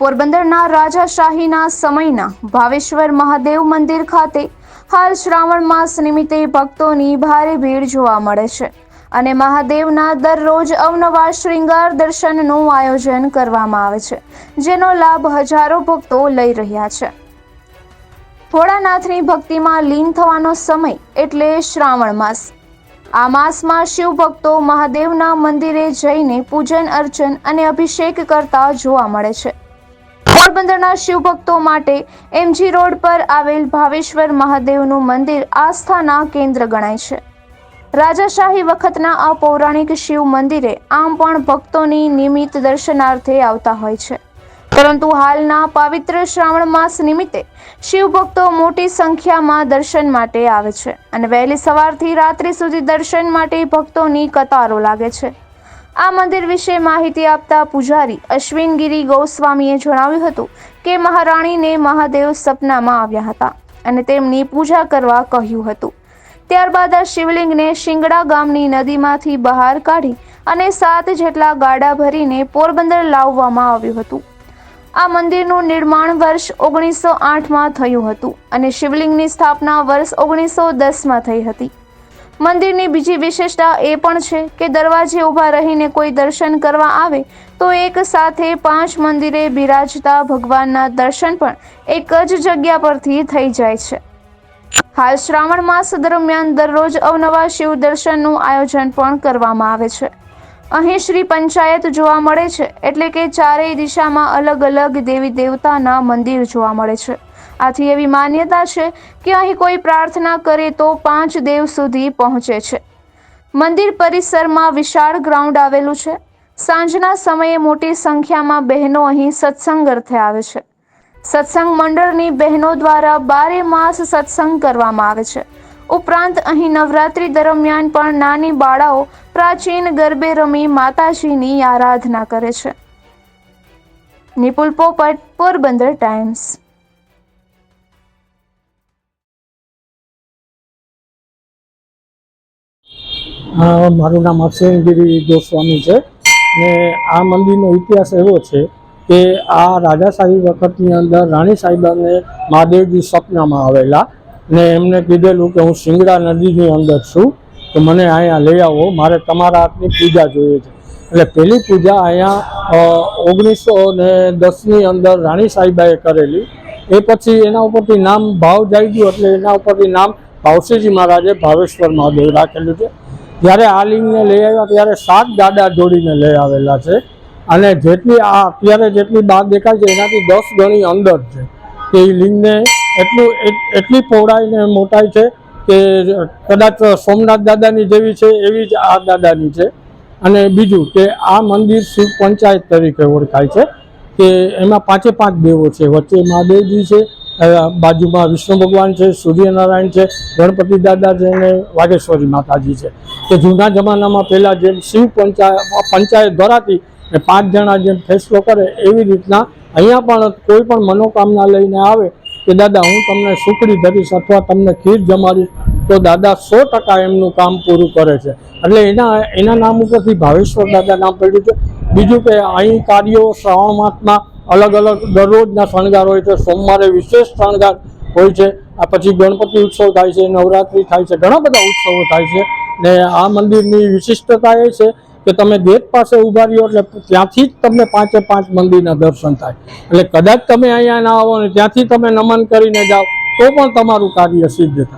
પોરબંદરના રાજાશાહીના સમયના ભાવેશ્વર મહાદેવ મંદિર ખાતે હાલ શ્રાવણ માસ નિમિત્તે ભક્તોની ભારે ભીડ જોવા મળે છે અને મહાદેવના દરરોજ અવનવા શ્રૃંગાર દર્શનનું આયોજન કરવામાં આવે છે, જેનો લાભ હજારો ભક્તો લઈ રહ્યા છે. ભોળાનાથની ભક્તિમાં લીન થવાનો સમય એટલે શ્રાવણ માસ. આ માસમાં શિવ ભક્તો મહાદેવના મંદિરે જઈને પૂજન અર્ચન અને અભિષેક કરતા જોવા મળે છે. પોરબંદરના શિવ ભક્તો માટે એમજી રોડ પર આવેલ ભાવેશ્વર મહાદેવનું મંદિર આસ્થાના કેન્દ્ર ગણાય છે. રાજાશાહી વખતના આ પૌરાણિક શિવ મંદિરે આમ પણ ભક્તોની નિયમિત દર્શનાર્થે આવતા હોય છે. પરંતુ હાલના પવિત્ર શ્રાવણ માસ નિમિત્તે શિવ ભક્તો મોટી સંખ્યામાં દર્શન માટે આવે છે અને વહેલી સવારથી રાત્રિ સુધી દર્શન માટે ભક્તોની કતારો લાગે છે. આ મંદિર વિશે માહિતી આપતા પૂજારી અશ્વિનગીરી ગૌસ્વામીએ જણાવ્યું હતું કે મહારાણીને મહાદેવ સપનામાં આવ્યા હતા અને તેમની પૂજા કરવા કહ્યું હતું. ત્યારબાદ આ શિવલિંગને શિંગડા ગામની નદીમાંથી બહાર કાઢી અને સાત જેટલા ગાડા ભરીને પોરબંદર લાવવામાં આવ્યું હતું. આ મંદિરનું નિર્માણ વર્ષ ઓગણીસો આઠમાં થયું હતું અને શિવલિંગની સ્થાપના વર્ષ ઓગણીસો દસમાં થઈ હતી. મંદિરની બીજી વિશેષતા એ પણ છે કે દરવાજે ઊભા રહીને કોઈ દર્શન કરવા આવે તો એક સાથે પાંચ મંદિરે બિરાજતા ભગવાનના દર્શન પણ એક જ જગ્યા પરથી થઈ જાય છે. હાલ શ્રાવણ માસ દરમિયાન દરરોજ અવનવા શિવ દર્શનનું આયોજન પણ કરવામાં આવે છે. અહીં શ્રી પંચાયત જોવા મળે છે એટલે કે ચારેય દિશામાં અલગ અલગ દેવી દેવતાના મંદિર જોવા મળે છે. આથી એવી માન્યતા છે કે અહીં કોઈ પ્રાર્થના કરે તો પાંચ દેવ સુધી પહોંચે છે. મંદિર પરિસરમાં વિશાળ ગ્રાઉન્ડ આવેલું છે. સાંજના સમયે મોટી સંખ્યામાં બહેનો અહીં સત્સંગ અર્થે આવે છે. સત્સંગ મંડળની બહેનો દ્વારા બારે માસ સત્સંગ કરવામાં આવે છે. ઉપરાંત અહીં નવરાત્રી દરમિયાન પણ નાની બાળાઓ પ્રાચીન ગરબે રમી માતાજીની આરાધના કરે છે. નિપુલ પોપટ, પોરબંદર ટાઈમ્સ. મારું નામ અક્ષયગીરી ગોસ્વામી છે. ને આ મંદિરનો ઇતિહાસ એવો છે કે આ રાજાશાહી વખતની અંદર રાણી સાહેબાને મહાદેવજી સપનામાં આવેલા ને એમને કીધેલું કે હું સિંગડા નદીની અંદર છું, તો મને અહીંયા લઈ આવો, મારે તમારા હાથની પૂજા જોઈએ છે. એટલે પહેલી પૂજા અહીંયા ઓગણીસો ને દસની અંદર રાણી સાહેબાએ કરેલી. એ પછી એના ઉપરથી નામ ભાવ જાય ગયું, એટલે એના ઉપરથી નામ ભાવસીજી મહારાજે ભાવેશ્વર મહાદેવ રાખેલું છે. જ્યારે આ લિંગને લઈ આવ્યા ત્યારે સાત ગાડા જોડીને લઈ આવેલા છે. અને જેટલી આ અત્યારે જેટલી બહાર દેખાય છે, એનાથી દસ ગણી અંદર છે. તે લિંગને એટલું એટલી પહોળાઈને મોટાઈ છે કે કદાચ સોમનાથ દાદાની જેવી છે, એવી જ આ દાદાની છે. અને બીજું કે આ મંદિર શિવ પંચાયત તરીકે ઓળખાય છે. કે એમાં પાંચે પાંચ દેવો છે. વચ્ચે મહાદેવજી છે બાજુમાં વિષ્ણુ ભગવાન છે, સૂર્યનારાયણ છે, ગણપતિ દાદા છે અને વાઘેશ્વરી માતાજી છે. કે જૂના જમાનામાં પહેલાં જેમ શિવ પંચાયત પંચાયત દ્વારાથી ને પાંચ જણા જેમ ફેસલો કરે એવી રીતના અહીંયા પણ કોઈ પણ મનોકામના લઈને આવે કે, દાદા, હું તમને સુખડી ધરીશ અથવા તમને ખીર જમાડીશ. તો દાદા સો ટકા એમનું કામ પૂરું કરે છે. એટલે એના એના નામ ઉપરથી ભાવેશ્વર દાદા નામ પડ્યું છે. બીજું કે અહીં કાર્યો શ્રાવણ માસમાં અલગ અલગ દરરોજના શણગાર હોય છે, સોમવારે વિશેષ શણગાર હોય છે, આ પછી ગણપતિ ઉત્સવ થાય છે, નવરાત્રિ થાય છે, ઘણા બધા ઉત્સવો થાય છે. ને આ મંદિરની વિશિષ્ટતા એ છે કે તમે ગેટ પાસે ઊભા રહ્યો એટલે ત્યાંથી જ તમને પાંચે પાંચ મંદિરના દર્શન થાય. એટલે કદાચ તમે અહીંયા ના આવો ને ત્યાંથી તમે નમન કરીને જાઓ, તો પણ તમારું કાર્ય સિદ્ધ થાય.